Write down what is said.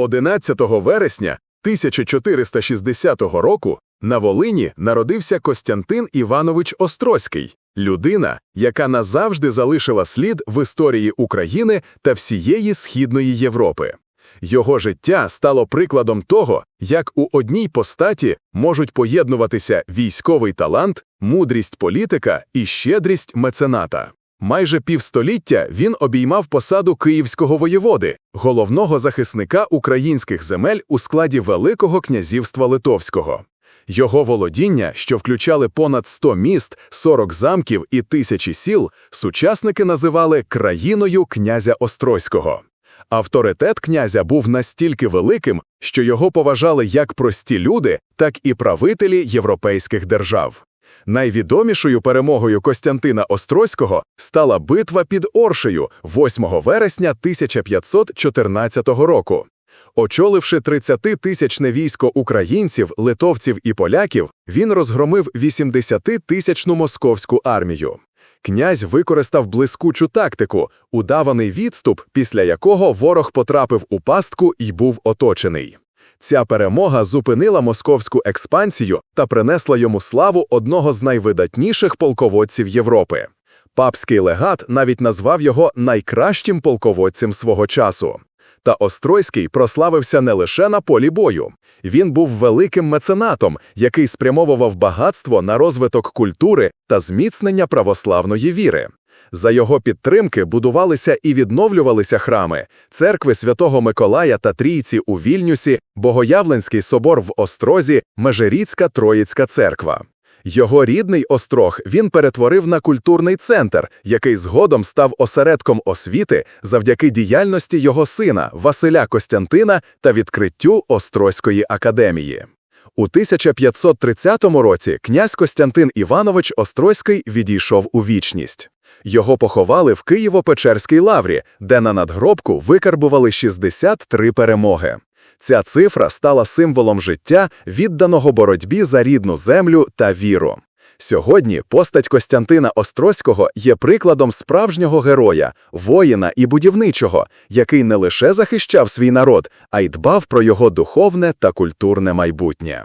11 вересня 1460 року на Волині народився Костянтин Іванович Острозький, людина, яка назавжди залишила слід в історії України та всієї Східної Європи. Його життя стало прикладом того, як у одній постаті можуть поєднуватися військовий талант, мудрість політика і щедрість мецената. Майже півстоліття він обіймав посаду київського воєводи, головного захисника українських земель у складі Великого князівства Литовського. Його володіння, що включали понад 100 міст, 40 замків і тисячі сіл, сучасники називали країною князя Острозького. Авторитет князя був настільки великим, що його поважали як прості люди, так і правителі європейських держав. Найвідомішою перемогою Костянтина Острозького стала битва під Оршею 8 вересня 1514 року. Очоливши 30-тисячне військо українців, литовців і поляків, він розгромив 80-тисячну московську армію. Князь використав блискучу тактику, удаваний відступ, після якого ворог потрапив у пастку і був оточений. Ця перемога зупинила московську експансію та принесла йому славу одного з найвидатніших полководців Європи. Папський легат навіть назвав його найкращим полководцем свого часу. Та Остройський прославився не лише на полі бою. Він був великим меценатом, який спрямовував багатство на розвиток культури та зміцнення православної віри. За його підтримки будувалися і відновлювалися храми, церкви святого Миколая та Трійці у Вільнюсі, Богоявленський собор в Острозі, Межиріцька Троїцька церква. Його рідний острог він перетворив на культурний центр, який згодом став осередком освіти завдяки діяльності його сина Василя Костянтина та відкриттю Острозької академії. У 1530 році князь Костянтин Іванович Острозький відійшов у вічність. Його поховали в Києво-Печерській лаврі, де на надгробку викарбували 63 перемоги. Ця цифра стала символом життя, відданого боротьбі за рідну землю та віру. Сьогодні постать Костянтина Острозького є прикладом справжнього героя, воїна і будівничого, який не лише захищав свій народ, а й дбав про його духовне та культурне майбутнє.